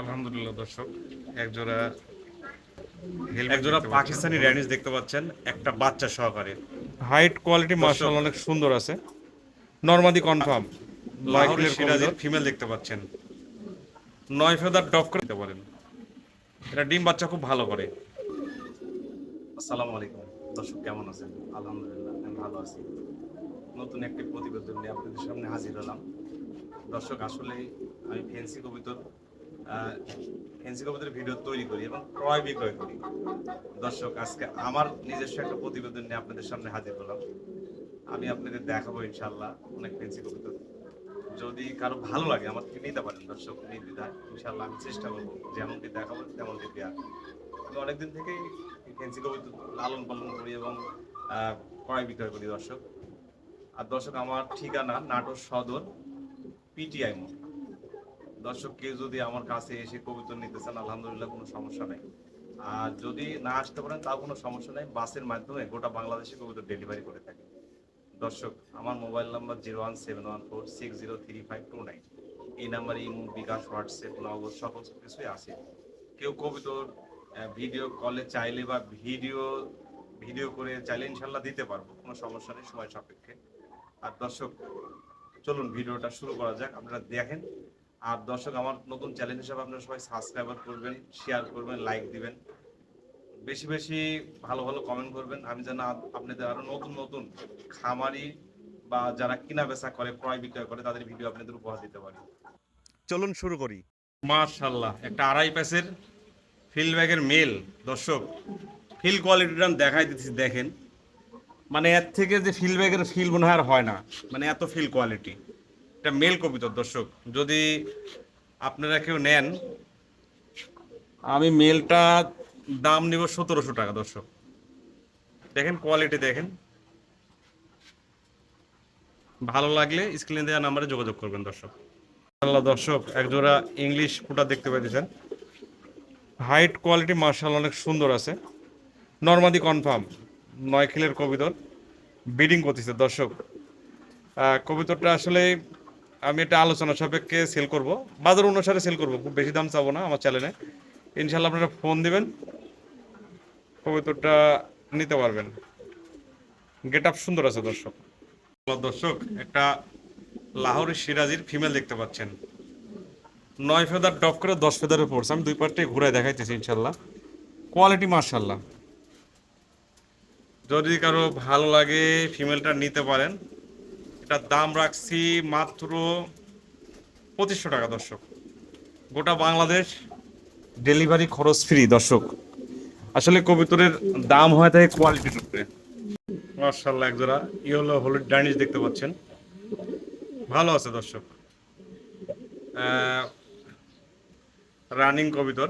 আলহামদুলিল্লাহ দর্শক। এক জোড়া এক জোড়া পাকিস্তানি র্যানিস দেখতে পাচ্ছেন একটা বাচ্চা সহকারে। হাইট কোয়ালিটি মার্শাল অনেক সুন্দর আছে। নর্মাদি কনফার্ম লাহোরের সিরাজের ফিমেল দেখতে পাচ্ছেন। নয় ফেদার ডপ করে দিতে পারেন। এটা ডিম বাচ্চা খুব ভালো করে। আসসালামু আলাইকুম। দর্শক কেমন আছেন? আলহামদুলিল্লাহ আমি ভালো আছি। নতুন একটি প্রতিবেদন নিয়ে আপনাদের সামনে হাজির হলাম। দর্শক আসলে আমি ফেন্সি কবিতর ফেন্সি ভিডিও তৈরি করি এবং ক্রয় বিক্রয় করি। দর্শক, আজকে আমার নিজস্ব একটা প্রতিবেদন নিয়ে আপনাদের সামনে হাজির হলাম। আমি আপনাদের দেখাবো ইনশাল্লাহ অনেক ফেন্সি কবিতর যদি কারও ভালো লাগে আমার থেকে নিতে পারেন দর্শক, নির্দ্বিধায়। ইনশাল্লাহ আমি চেষ্টা করব, যেমনটি দেখাবো, তেমনটি দেওয়ার। আমি অনেকদিন থেকেই ফেন্সি কবিতা লালন পালন করি এবং ক্রয় বিক্রয় করি দর্শক। আর দর্শক, আমার ঠিকানা নাটোর সদর, পিটিআই মোড়। দর্শক কেউ যদি আমার কাছে এসে কবিতা নিতে চান, আলহামদুলিল্লাহ কোনো সমস্যা নেই। আর যদি না আসতে পারেন, তাও কোনো সমস্যা নেই। বাসের মাধ্যমে গোটা বাংলাদেশে কবিতা ডেলিভারি করে থাকি। দর্শক, আমার mobile number zero one seven one four six zero three five two nine. এই নাম্বারে ইমো, বিকাশ, হোয়াটসঅ্যাপ, নগদ সকল কিছুই আছে। কেউ কবিতর ভিডিও কলে চাইলে বা ভিডিও ভিডিও করে চাইলে ইনশাল্লাহ দিতে পারব। কোনো সমস্যা নেই, সময় সাপেক্ষে। আর দর্শক, চলুন ভিডিওটা শুরু করা যাক। আপনারা দেখেন আর দর্শক, আমার নতুন চ্যালেঞ্জ হিসাবে আপনারা সবাই সাবস্ক্রাইবার করবেন শেয়ার করবেন লাইক দিবেন। বেশি বেশি ভালো ভালো কমেন্ট করবেন। আমি যেন আপনাদের আরও নতুন নতুন খামারি বা যারা কিনা বেচা করে, ক্রয় বিক্রয় করে, তাদের ভিডিও আপনাদের উপহার দিতে পারি। চলুন শুরু করি। মার্শাল্লাহ একটা আড়াই প্যাসের ফিল ব্যাগের মেল দর্শক ফিল কোয়ালিটিটা দেখাই দিচ্ছি দেখেন। মানে এর থেকে যে ফিল ব্যাগের ফিল মনে হয় আর হয় না। মানে এত ফিল কোয়ালিটি এটা মেল কবিতর দর্শক, যদি আপনারা কেউ নেন, আমি মেলটা দাম নিব সতেরোশো টাকা, দর্শক। দেখেন কোয়ালিটি দেখেন। ভালো লাগলে স্ক্রিনে দেওয়া নাম্বারে যোগাযোগ করবেন, দর্শক। আল্লাহ দর্শক, এক জোড়া ইংলিশ ফুটা দেখতে পাইতেছেন। হাইট কোয়ালিটি মার্শাল অনেক সুন্দর আছে। নর্মাদি কনফার্ম নয় খিলের কবিতর বিডিং করতেছে, দর্শক। কবিতরটা আসলে আমি এটা আলোচনা সাপেক্ষে সেল করব। বাজার অনুসারে সেল করব, খুব বেশি দাম চাবো না আমার চ্যানেলে ইনশাল্লাহ আপনারা ফোন দিবেন কবিতরটা নিতে পারবেন। গেট আপ সুন্দর আছে দর্শক। দর্শক, একটা লাহোর সিরাজির ফিমেল দেখতে পাচ্ছেন। নয় ফেদার ডপ করে দশ ফেদারের পড়ছে আমি দুই পার্টে ঘুরে দেখাইতেছি ইনশাল্লাহ কোয়ালিটি মার্শাল্লাহ যদি কারও ভালো লাগে ফিমেলটা নিতে পারেন। এটার দাম রাখছি মাত্র পঁচিশশো টাকা, দর্শক। গোটা বাংলাদেশ ডেলিভারি খরচ ফ্রি, দর্শক। আসলে কবিতরের দাম হয় থাকে কোয়ালিটির উপরে। মার্শাল্লাহ একজোড়া ইয়েলো হলুদ ডাইনিস দেখতে পাচ্ছেন। ভালো আছে, দর্শক। রানিং কবিতর।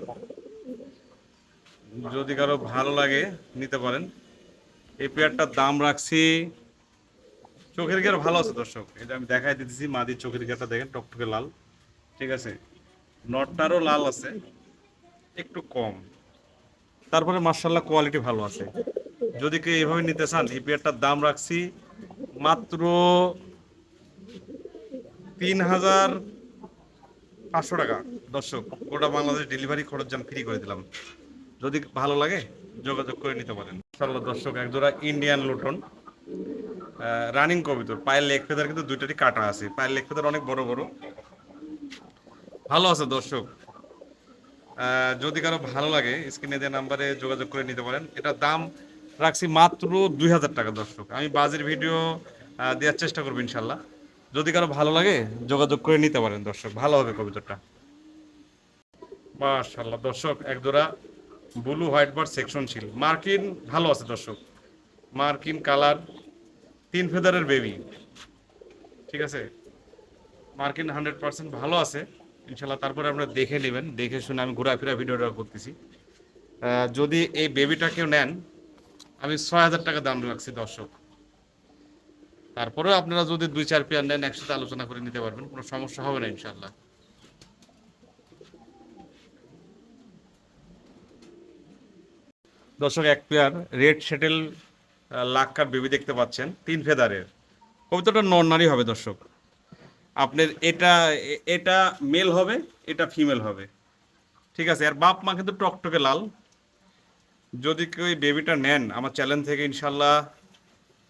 যদি কারও ভালো লাগে, নিতে পারেন। এই পেয়ারটার দাম রাখছি চোখের গের ভালো আছে, দর্শক। এটা আমি দেখাই দিতেছি, মাদির চোখের গেরটা দেখেন, টকটকে লাল। ঠিক আছে? নটটারও লাল আছে, একটু কম। তারপরে মার্শাল্লাহ কোয়ালিটি ভালো আছে। যদি কেউ এইভাবে নিতে চান, এই পেয়ারটার দাম রাখছি মাত্র তিন হাজার পাঁচশো টাকা। দর্শক, গোটা বাংলাদেশ ডেলিভারি খরচ যান ফ্রি করে দিলাম। যদি ভালো লাগে, যোগাযোগ করে নিতে পারেন। দর্শক, একজোড়া ইন্ডিয়ান লুটন রানিং কবিতর পায়ের লেগ ফেদার কিন্তু দুইটারই কাটা আছে। পায়ের লেগ ফেদার অনেক বড় বড়। ভালো আছে দর্শক। যদি কারও ভালো লাগে স্ক্রিনে দেওয়া নাম্বারে যোগাযোগ করে নিতে পারেন। এটার দাম রাখছি মাত্র দুই হাজার টাকা দর্শক। আমি বাজের ভিডিও দেওয়ার চেষ্টা করব ইনশাল্লাহ। যদি কারও ভালো লাগে, যোগাযোগ করে নিতে পারেন দর্শক। ভালো হবে কবিতাটা। মাশাল্লাহ দর্শক, এক জোড়া ব্লু হোয়াইট বার সেকশন ছিল মার্কিন, ভালো আছে দর্শক। মার্কিন কালার তিন ফেদারের বেবি ঠিক আছে? মার্কিন হান্ড্রেড পার্সেন্ট ভালো আছে। ইনশাল্লাহ তারপরে আপনারা দেখে নেবেন। দেখে শুনে আমি ঘোরাফেরা ভিডিওটা করতেছি। যদি এই বেবিটা কেউ নেন, আমি ছয় হাজার টাকা দাম রাখছি দর্শক। তারপরেও আপনারা যদি দুই, চার পেয়ার নেন, একসাথে আলোচনা করে নিতে পারবেন। কোনো সমস্যা হবে না ইনশাল্লাহ দর্শক, এক পেয়ার রেড সেটেল লাক্কার বেবি দেখতে পাচ্ছেন, তিন ফেদারের। কবিতাটা নর নারী হবে, দর্শক। আপনার এটা এটা মেল হবে, এটা ফিমেল হবে। ঠিক আছে, আর বাপ মা কিন্তু টকটকে লাল। যদি কেউ এই বেবিটা নেন, আমার চ্যানেল থেকে ইনশাল্লাহ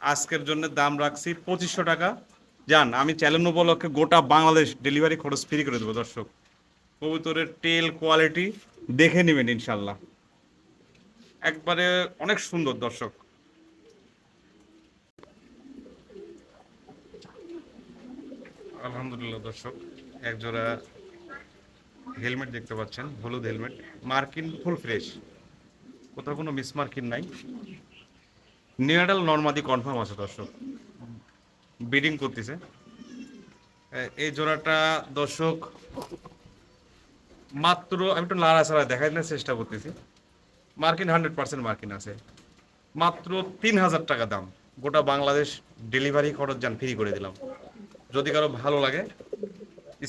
আজকের জন্য দাম রাখছি পঁচিশশো টাকা। যান, আমি চ্যালেঞ্জ উপলক্ষে গোটা বাংলাদেশ ডেলিভারি খরচ ফ্রি করে দেবো, দর্শক। কবুতরের টেল কোয়ালিটি দেখে নেবেন ইনশাল্লাহ। একবারে অনেক সুন্দর, দর্শক। আলহামদুলিল্লাহ দর্শক এক জোড়া হেলমেট দেখতে পাচ্ছেন, হলুদ হেলমেট, মার্কিন ফুল ফ্রেশ। কোথাও কোনো মিস মার্কিন নাই। নিউডাল নর্মাদি কনফার্ম আছে দর্শক। বিডিং করতেছে। এই জোড়াটা দর্শক, মাত্র, আমি একটু নাড়াচাড়া দেখাই চেষ্টা করতেছি। মার্কিন হান্ড্রেড পার্সেন্ট মার্কিন আছে। মাত্র তিন হাজার টাকা দাম। গোটা বাংলাদেশ ডেলিভারি খরচ যান ফ্রি করে দিলাম। যদি কারও ভালো লাগে,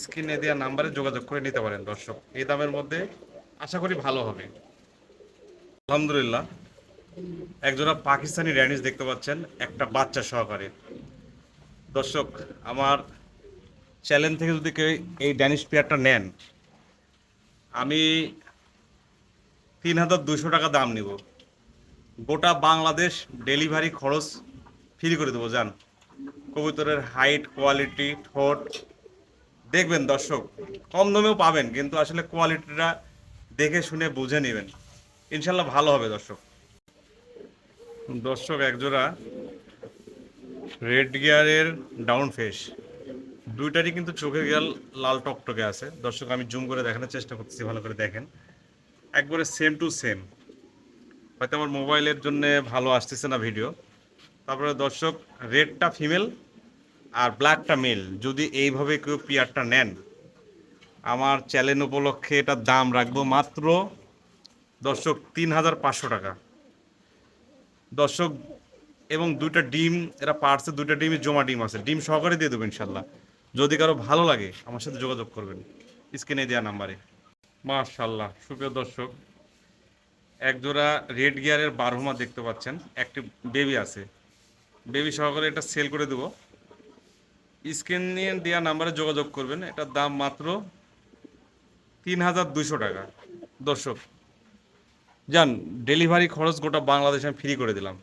স্ক্রিনে দেওয়া নাম্বারে যোগাযোগ করে নিতে পারেন, দর্শক। এই দামের মধ্যে আশা করি ভালো হবে। আলহামদুলিল্লাহ, একজোড়া পাকিস্তানি র্যানিস দেখতে পাচ্ছেন, একটা বাচ্চা সহকারে। দর্শক, আমার চ্যানেল থেকে যদি কেউ এই ড্যানিশ পেয়ারটা নেন, আমি তিন হাজার দুশো টাকা দাম নিব। গোটা বাংলাদেশ ডেলিভারি খরচ ফ্রি করে দেবো যান কবুতরের হাইট কোয়ালিটি ঠোঁট। দেখবেন দর্শক, কম দামেও পাবেন, কিন্তু আসলে কোয়ালিটিটা দেখে শুনে বুঝে নেবেন। ইনশাল্লাহ ভালো হবে দর্শক। দর্শক, একজোড়া রেড গিয়ারের ডাউন ফেস দুইটারই কিন্তু চোখের গিয়াল লাল টকটকে আছে। দর্শক, আমি জুম করে দেখানোর চেষ্টা করতেছি, ভালো করে দেখেন। একবারে সেম টু সেম হয়তো আমার মোবাইলের জন্য ভালো আসতেছে না ভিডিও তারপরে দর্শক, রেডটা ফিমেল আর ব্ল্যাকটা মেল। যদি এইভাবে কেউ পিয়ারটা নেন, আমার চ্যানেল উপলক্ষে এটার দাম রাখব মাত্র দর্শক তিন হাজার পাঁচশো টাকা। দর্শক, এবং দুইটা ডিম, এরা পার্সে দুইটা ডিমই জমা ডিম আছে। ডিম সহকারে দিয়ে দেবো ইনশাল্লাহ যদি কারও ভালো লাগে, আমার সাথে যোগাযোগ করবেন স্ক্রিনে দেওয়া নাম্বারে। মাশাল্লাহ সুপ্রিয় দর্শক, একজোড়া রেড গিয়ারের বারহুমা দেখতে পাচ্ছেন। একটি বেবি আছে। বেবি সহকারে এটা সেল করে দেবো। স্ক্রিন নিয়ে দেওয়া নাম্বারে যোগাযোগ করবেন। এটার দাম মাত্র তিন হাজার দুশো টাকা। দর্শক যান ডেলিভারি খরচ গোটা বাংলাদেশে আমি ফ্রি করে দিলাম।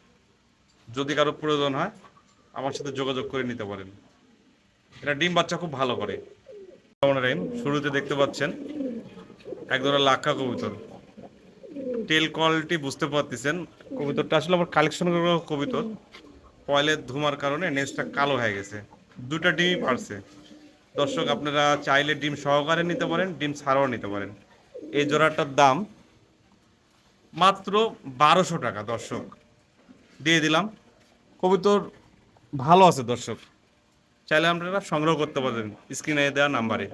যদি কারও প্রয়োজন হয়, আমার সাথে যোগাযোগ করে নিতে পারেন। এটা ডিম বাচ্চা খুব ভালো করে। শুরুতে দেখতে পাচ্ছেন এক ধরনের লাক্ষা কবুতর। টেল কোয়ালিটি বুঝতে পারতেছেন, কবুতরটা আসলে আমার কালেকশন কবুতর। কয়েলের ধুমার কারণে নেসটা কালো হয়ে গেছে। দুটা ডিমই পারছে। দর্শক, আপনারা চাইলে ডিম সহকারে নিতে পারেন, ডিম ছাড়াও নিতে পারেন। এই জোড়াটার দাম মাত্র বারোশো টাকা, দর্শক। দিয়ে দিলাম। কবুতর ভালো আছে, দর্শক। চাইলে আপনারা সংগ্রহ করতে পারেন স্ক্রিনে দেওয়া নাম্বারে।